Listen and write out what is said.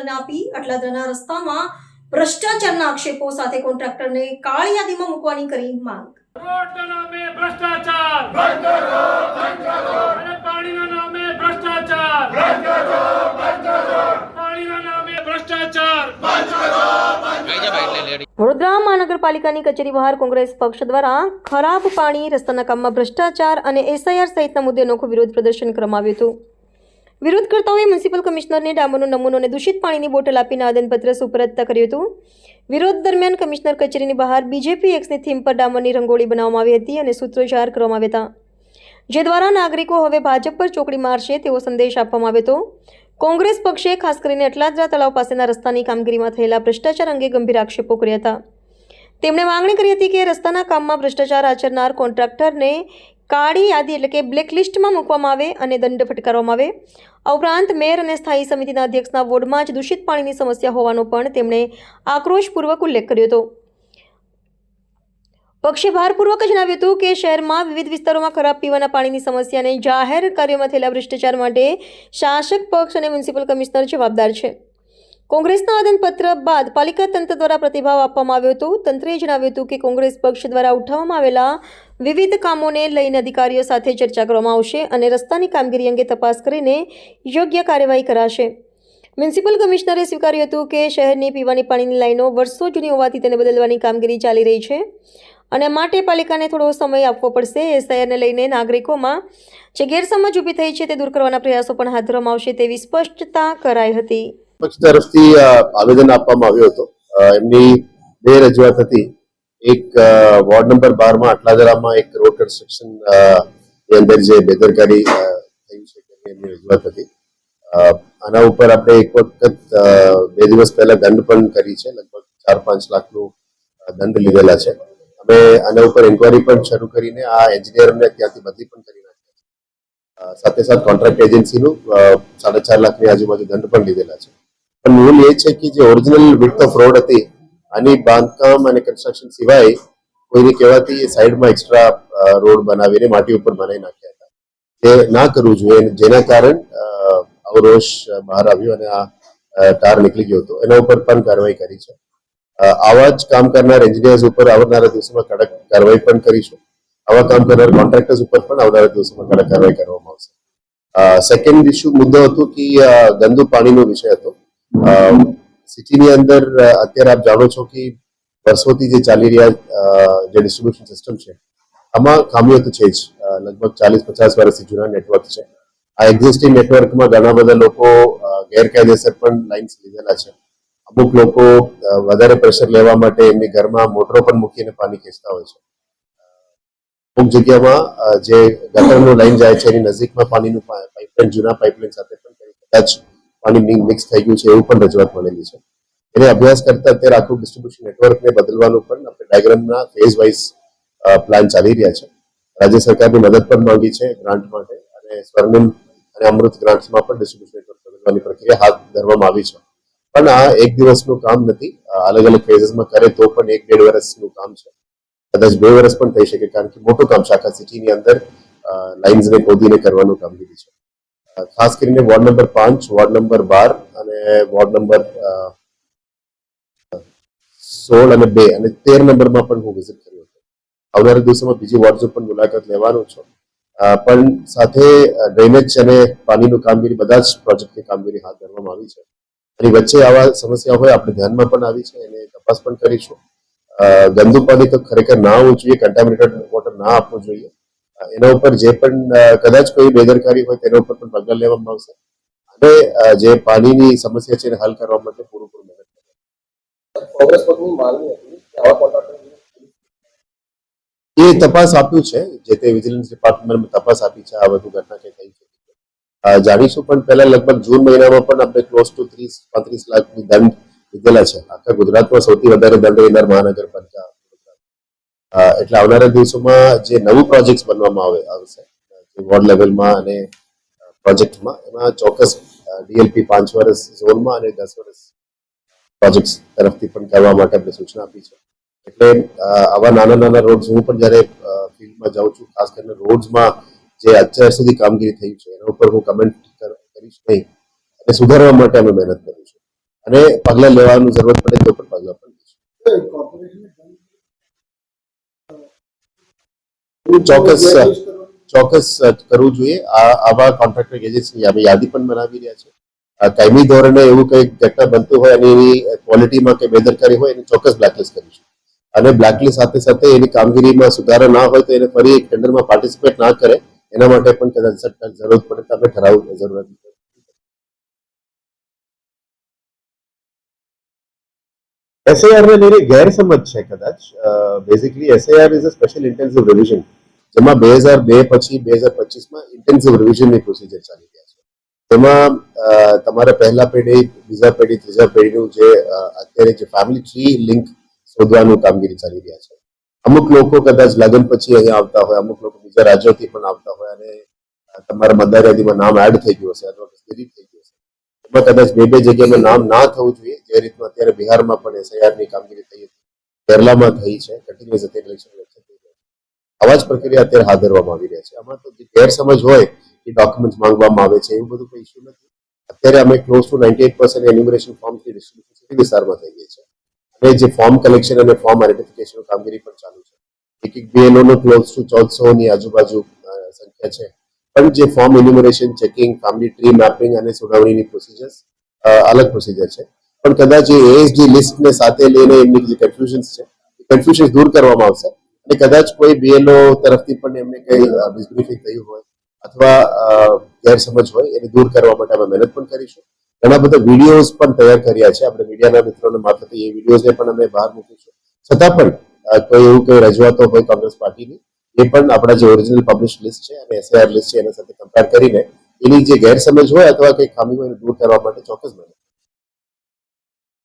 કમિશનરને આપી અટલાદરાના રસ્તામાં ભ્રષ્ટાચારના આક્ષેપો સાથે કોન્ટ્રાક્ટરને કાળી યાદીમાં મૂકવાની કરી માંગ. રોડના નામે ભ્રષ્ટાચાર. બંધ કરો બંધ કરો અને પાણીના નામે ભ્રષ્ટાચાર. બંધ કરો બંધ કરો પાણીના નામે ભ્રષ્ટાચાર. વડોદરા મહાનગરપાલિકાની કચેરી બહાર કોંગ્રેસ પક્ષ દ્વારા ખરાબ પાણી રસ્તાના કામમાં ભ્રષ્ટાચાર અને એસઆઈઆર સહિતના મુદ્દે અનોખું વિરોધ પ્રદર્શન કરવામાં આવ્યું હતું. વિરોધકર્તાઓએ મ્યુનિસિપલ કમિશનરને ડામરનો નમૂનો અને દૂષિત પાણીની બોટલ આપીને આવેદનપત્ર સુપરત કર્યું હતું. વિરોધ દરમિયાન કમિશનર કચેરીની બહાર બીજેપી એક્સની થીમ પર ડામરની રંગોળી બનાવવામાં આવી હતી અને સૂત્રોચ્ચાર કરવામાં આવ્યા હતા. જે દ્વારા નાગરિકો હવે ભાજપ પર ચોકડી મારશે તેવો સંદેશ આપવામાં આવ્યો હતો. કોંગ્રેસ પક્ષે ખાસ કરીને અટલાદરા તળાવ પાસેના રસ્તાની કામગીરીમાં થયેલા ભ્રષ્ટાચાર અંગે ગંભીર આક્ષેપો કર્યા હતા. તેમણે માંગણી કરી હતી કે રસ્તાના કામમાં ભ્રષ્ટાચાર આચરનાર કોન્ટ્રાક્ટરને કાળી યાદી એટલે કે બ્લેકલિસ્ટમાં મૂકવામાં આવે અને દંડ ફટકારવામાં આવે. આ ઉપરાંત મેયર અને સ્થાયી સમિતિના અધ્યક્ષના વોર્ડમાં જ દૂષિત પાણીની સમસ્યા હોવાનો પણ તેમણે આક્રોશપૂર્વક ઉલ્લેખ કર્યો હતો. પક્ષે ભારપૂર્વક જણાવ્યું હતું કે શહેરમાં વિવિધ વિસ્તારોમાં ખરાબ પીવાના પાણીની સમસ્યાને જાહેર કાર્યોમાં થયેલા ભ્રષ્ટાચાર માટે શાસક પક્ષ અને મ્યુનિસિપલ કમિશનર જવાબદાર છે. કોંગ્રેસના આદનપત્ર બાદ પાલિકા તંત્ર દ્વારા પ્રતિભાવ આપવામાં આવ્યો હતો. તંત્રએ જણાવ્યું હતું કે કોંગ્રેસ પક્ષ દ્વારા ઉઠાવવામાં આવેલા વિવિધ કામોને લઈને અધિકારીઓ સાથે ચર્ચા કરવામાં આવશે અને રસ્તાની કામગીરી અંગે તપાસ કરીને યોગ્ય કાર્યવાહી કરાશે. મ્યુનિસિપલ કમિશનરે સ્વીકાર્યું હતું કે શહેરની પીવાની પાણીની લાઈનો વર્ષો જૂની હોવાથી તેને બદલવાની કામગીરી ચાલી રહી છે અને માટે પાલિકાને થોડો સમય આપવો પડશે. એ શહેરને લઈને નાગરિકોમાં જે ગેરસમજ ઊભી થઈ છે તે દૂર કરવાના પ્રયાસો પણ હાથ ધરવામાં આવશે તેવી સ્પષ્ટતા કરાઈ હતી. પક્ષ તરફથી આવેદન આપવામાં આવ્યો હતો. એમની બે રજૂઆત હતી. એક વોર્ડ નંબર બારમાં અટલાદરામાં એક રોડ કન્સ્ટ્રક્શનની અંદર જે બેદરકારી થઈ છે એમની રજૂઆત હતી. આના ઉપર આપણે એક વખત બે દિવસ પહેલા દંડ પણ કરી છે, લગભગ ચાર પાંચ લાખનું દંડ લીધેલા છે. અમે આના ઉપર ઇન્કવાયરી પણ શરૂ કરીને આ એન્જિનિયરને ત્યાંથી બદલી પણ કરી નાખ્યા છે. સાથે સાથે કોન્ટ્રાક્ટ એજન્સીનું સાડા ચાર લાખની આજુબાજુ દંડ પણ લીધેલા છે. પણ એ છે કે જે ઓરિજિનલ વિડ્થ ઓફ રોડ હતી, આની બાંધકામ અને કન્સ્ટ્રક્શન સિવાય કોઈને કહેવાથી એ સાઈડમાં એક્સ્ટ્રા રોડ બનાવીને માટી ઉપર બનાવી નાખ્યા હતા. તે ના કરવું જોઈએ જેના કારણ આવો બહાર આવ્યો અને આ તાર નીકળી ગયો હતો. એના ઉપર પણ કાર્યવાહી કરી છે. આવા જ કામ કરનાર એન્જિનિયર્સ ઉપર આવનારા દિવસોમાં કડક કાર્યવાહી પણ કરીશું. આવા કામ કરનાર કોન્ટ્રાક્ટર્સ ઉપર પણ આવનારા દિવસોમાં કડક કાર્યવાહી કરવામાં આવશે. સેકન્ડ ઇસ્યુ મુદ્દો હતો કે ગંદુ પાણીનો વિષય હતો. સિટીની અંદર અત્યારે આપ જાણો છો કે વર્ષોથી જે ચાલી રહ્યા જે ડિસ્ટ્રીબ્યુશન સિસ્ટમ છે, આમાં ખામીઓ તો છે જ. લગભગ ચાલીસ, પચાસ વર્ષથી જૂના નેટવર્ક છે. આ એક્ઝિસ્ટિંગ નેટવર્કમાં ઘણા બધા લોકો ગેરકાયદેસર પણ લાઇન્સ લીધેલા છે. અમુક લોકો વધારે પ્રેશર લેવા માટે એમની ઘરમાં મોટરો પણ મૂકીને પાણી ખેંચતા હોય છે. અમુક જગ્યામાં જે ગટરનું લાઇન જાય છે એની નજીકમાં પાણીનું પાઇપલાઇન જૂના પાઇપલાઇન સાથે પણ કદાચ પાણી મિક્સ થઈ ગયું છે, એવું પણ રજૂઆત મળેલી છે. એને અભ્યાસ કરતા અત્યારે આખું ડિસ્ટ્રીબ્યુશન નેટવર્કને બદલવાનું પણ આપણે ડાયગ્રામના ફેઝ વાઇઝ પ્લાન ચાલી રહ્યા છે. રાજ્ય સરકારની મદદ પણ માંગી છે ગ્રાન્ટ માટે અને સ્વર્ણિમ અને અમૃત ગ્રાન્ટ્સમાં પણ ડિસ્ટ્રીબ્યુશન નેટવર્ક બદલવાની પ્રક્રિયા હાથ ધરવામાં આવી છે. પણ આ એક દિવસનું કામ નથી. અલગ અલગ ફેઝીસમાં કરે તો પણ એક બે વર્ષનું કામ છે. કદાચ બે વર્ષ પણ થઈ શકે, કારણ કે મોટું કામ આખા સિટીની અંદર લાઇન્સને ખોદીને કરવાનું કામગીરી છે. ખાસ કરીને વોર્ડ નંબર પાંચ, વોર્ડ નંબર બાર અને વોર્ડ નંબર સોળ અને બે અને તેર નંબરમાં પણ હું વિઝિટ કર્યો હતો. આવનારા દિવસોમાં બીજી વોર્ડ્સ પણ મુલાકાત લેવાનો છું. પણ સાથે ડ્રેનેજ અને પાણીનું કામગીરી, બધા જ પ્રોજેક્ટની કામગીરી હાથ ધરવામાં આવી છે. એની વચ્ચે આવા સમસ્યા હોય, આપણે ધ્યાનમાં પણ આવી છે એને તપાસ પણ કરીશું. ગંદુ પાણી તો ખરેખર ના હોવું જોઈએ કન્ટામિનેટેડ વોટર ના આપવું જોઈએ. એના ઉપર જે પણ કદાચ કોઈ બેદરકારી હોય તેના ઉપર પણ પગલાં લેવામાં આવશે. અને જે પાણીની સમસ્યા છે એને હલ કરવા માટે પૂરેપૂરું કોન્ટ્રાક્ટર એ તપાસ આપ્યું છે જે તે વિજિલન્સ ડિપાર્ટમેન્ટ તપાસ આપી છે આ બધું ઘટના કે થઈ છે. જાણીશું પણ પહેલા લગભગ જૂન મહિનામાં પણ આપણે ક્લોઝ ટુ ત્રીસ પાંત્રીસ લાખની દંડ લીધેલા છે. આખા ગુજરાતમાં સૌથી વધારે દંડ લેનાર મહાનગરપાલિકા એટલે આવનારા દિવસોમાં જે નવું પ્રોજેક્ટ બનવામાં આવે, આવશે વોર્ડ લેવલમાં અને પ્રોજેક્ટમાં એમાં ચોક્કસ ડીએલપી પાંચ વર્ષ ઝોનમાં અને દસ વર્ષ પ્રોજેક્ટ તરફથી પણ કરવા માટે આપણે સૂચના આપી છે. એટલે આવા નાના નાના રોડ્સ હું પણ જ્યારે ફિલ્ડમાં જાઉં છું, ખાસ કરીને રોડ્સમાં જે અત્યાર સુધી કામગીરી થઈ છે, એના ઉપર હું કમેન્ટ કરીશ નહીં. અને સુધારવા માટે અમે મહેનત કરીશું. અને પગલાં લેવાનું જરૂરત પડે તો પણ પગલાં પણ લઈશું. ચોક્કસ ચોક્કસ કરવું જોઈએ. આ, આવા કોન્ટ્રાક્ટર એજન્સી અમે યાદી પણ બનાવી રહ્યા છે. કાયમી ધોરણે એવું કંઈક ઘટના બનતું હોય અને એની ક્વોલિટીમાં કે બેદરકારી હોય, એને ચોક્કસ બ્લેકલિસ્ટ કરીશું. અને બ્લેકલિસ્ટ સાથે સાથે એની કામગીરીમાં સુધારો ના હોય તો એને ફરી એક ટેન્ડરમાં પાર્ટિસિપેટ ના કરે. એના માટે પણ કદાચ સરકાર જરૂર પડે તો અમે ઠરાવ જરૂરત એસઆઈઆર ને લઈને ગેરસમજ છે કદાચ. Basically SIR is a special intensive revision જેમાં બે હજાર બે પછી, બે હજાર પચીસમાં ઇન્ટેન્સિવ રિવિઝનની પ્રોસિજર ચાલી રહ્યા છે. તેમાં તમારે પહેલા પેઢી, બીજા પેઢી, ત્રીજા પેઢીનું જે અત્યારે જે ફેમિલી ટ્રી લિંક શોધવાનું કામગીરી ચાલી રહ્યા છે. અમુક લોકો કદાચ લગ્ન પછી અહીંયા આવતા હોય, અમુક લોકો બીજા રાજ્યોથી પણ આવતા હોય અને તમારા મતદાર યાદીમાં નામ એડ થઈ ગયું હશે અથવા થઈ ગયું હશે. એમાં કદાચ બે બે જગ્યામાં નામ ના થવું જોઈએ, જે રીતનું અત્યારે બિહારમાં પણ એસઆઈઆરની કામગીરી થઈ હતી. કેરલામાં થઈ છે કન્ટિન્યુઅસ અત્યારે ઇલેક્શન વચ્ચે થઈ રહ્યા છે આવા જ પ્રક્રિયા અત્યારે હાથ ધરવામાં આવી રહ્યા છે. આમાં તો જે ગેરસમજ હોય, એ ડોક્યુમેન્ટ માંગવામાં આવે છે, એવું બધું કોઈ ઇસ્યુ નથી. અત્યારે અમે close to ninety eight percent enumeration ફોર્મથી વિસ્તારમાં થઈ ગઈ છે. અને જે ફોર્મ કલેક્શન અને ફોર્મ આઈડેન્ટિફિકેશન કામગીરી પણ ચાલુ છે. એક એક બીએલઓ નો ક્લોઝ ટુ ચૌદસો ની આજુબાજુ સંખ્યા છે. પણ જે form enumeration checking family tree mapping અને સુનાવણીની પ્રોસિજર્સ અલગ પ્રોસિજર છે. પણ કદાચ એ એએસડી લિસ્ટને સાથે લઈને એમની જે કન્ફ્યુઝન્સ છે, એ કન્ફ્યુઝન્સ દૂર કરવામાં આવશે. અને કદાચ કોઈ બીએલઓ તરફથી પણ એમને કંઈ મિસબ્રીફિંગ થયું હોય અથવા ગેરસમજ હોય, એને દૂર કરવા માટે અમે મહેનત પણ કરીશું. ઘણા બધા વિડીયોઝ પણ તૈયાર કર્યા છે. આપણે મીડિયાના મિત્રોને મારફતે એ વિડીયોઝને પણ અમે બહાર મૂકીશું. છતાં પણ કોઈ એવું કોઈ રજૂઆતો હોય કોંગ્રેસ પાર્ટીની, એ પણ આપણા જે ઓરિજિનલ પબ્લિશ લિસ્ટ છે અને એસઆઈઆર લિસ્ટ છે એના સાથે કમ્પેર કરીને એની જે ગેરસમજ હોય અથવા કંઈ ખામી હોય એને દૂર કરવા માટે ચોક્કસ મહેનત